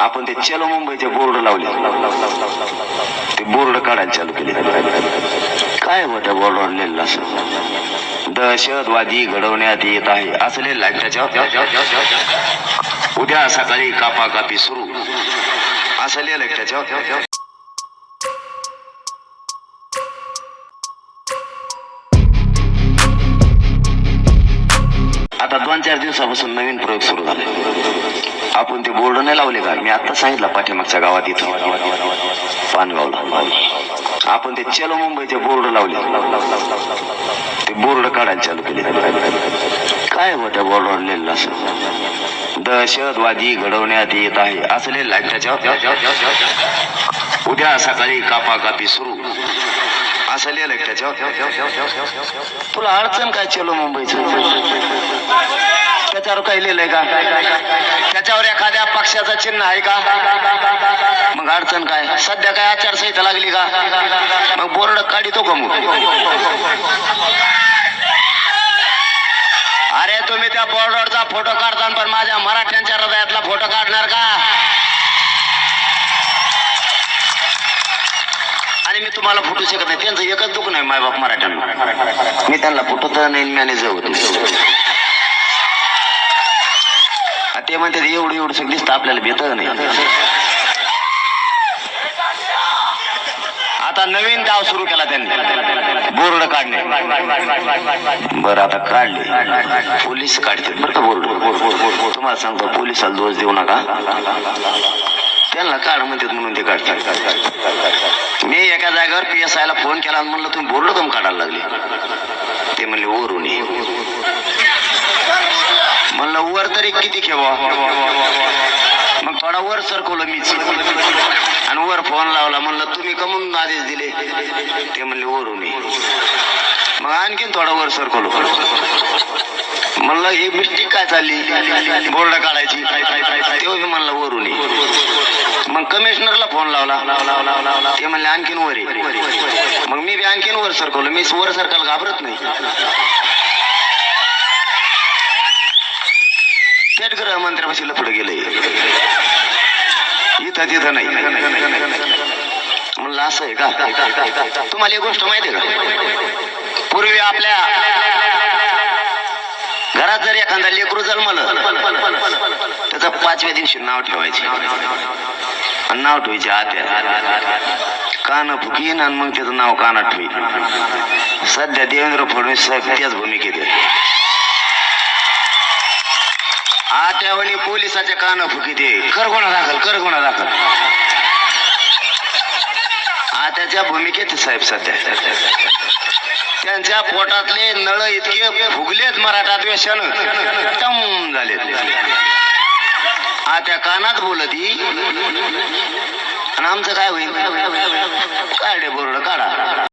आपण ते चलो मुंबईचे बोर्ड लावले. ते बोर्ड काढायला चालू केले. काय होत्या बोर्डवर लिहिलं असं? दहशतवादी घडवण्यात येत आहे असं लिहिलं आहे त्याच्यावर. उद्या सकाळी कापा कापी सुरू. असं लिहिलं त्याच्यावर. आता दोन चार दिवसापासून नवीन प्रयोग सुरू झाले. आपण ते बोर्ड नाही लावले का? मी आता सांगितलं पाठीमागच्या गावात इथं. पानगावला. आपण ते चलो मुंबईचे बोर्ड लावले. ते बोर्ड काढायला चालू केले. काय होत्या बोर्डवर लिहिलं असं? दहशतवादी घडवण्यात येत आहे. असं लिहिलं आहे त्याच्यावर. उद्या सकाळी कापा कापी सुरू. असं त्याच्यावर तुला अडचण काय चलो मुंबईच? त्याच्यावर काही लिहिलंय का? त्याच्यावर एखाद्या पक्षाचं चिन्ह आहे का? मग अडचण काय? सध्या काय आचारसंहिता लागली का? मग बोर्ड काढितो का मग? अरे तुम्ही त्या बोर्डवरचा फोटो काढता पण माझ्या मराठ्यांच्या हृदयातला फोटो काढणार का? तुम्हाला फुटू शकत नाही. त्यांचं एकच दुःख नाही मायबाप मराठ्यांना. मी त्यांना फुटत नाही मॅनेज होतो ते म्हणते एवढं एवढं सगळं दिसतं आपल्याला भेट नाही. आता नवीन डाव सुरू केला त्यांनी. बोर्ड काढणे. बरं आता काढले. पोलीस काढते बरं का बोर्ड? तुम्हाला सांगतो पोलिसाला दोष देऊ नका. त्यांना काढ म्हणतात म्हणून ते काढतात. मी एका जागेवर पी एस आयला फोन केला म्हणलं तुम्ही बोर्ड कम काढायला लागले. ते म्हणले वरून ये. म्हणलं वर तरी किती खेवा मग थोडा वर सरकवलं मीच. आणि वर फोन लावला म्हणलं तुम्ही कमून आदेश दिले. ते म्हणले वरून मग आणखीन थोडा वर सरकवलं. म्हणलं ही मिस्टेक काय चालली? बोर्ड काढायची. म्हणलं वरून ये. मग कमिशनरला फोन लावला. ते म्हणले आणखीन वर ये. मग मी बी आणखीन वर सरकवलं. मी वर सरकायला घाबरत नाही. थेट गृहमंत्र्यापाशी पुढे गेले इथं तिथं नाही. म्हणलं असं आहे का? तुम्हाला एक गोष्ट माहिती आहे का? पूर्वी आपल्या घरात जर एखादा लेकरू जन्मलं पाचव्या दिवशी नाव ठेवायचे. नाव ठेवायचे आत्या. कान फुकीन आणि मग त्याचं नाव कानात ठेवी सध्या देवेंद्र फडणवीस साहेब त्याच भूमिकेत आहेत. आत्यावणी पोलिसाच्या कान फुकीत कर गुन्हा दाखल कर गुन्हा दाखल. आत्याच्या भूमिकेत साहेब सध्या. त्यांच्या पोटातले नळ इतके फुगलेत मराठा द्वेषानं तम झाले आत्या कानात बोलती. आणि आमचं काय होईल? काढे बोर्ड काढा.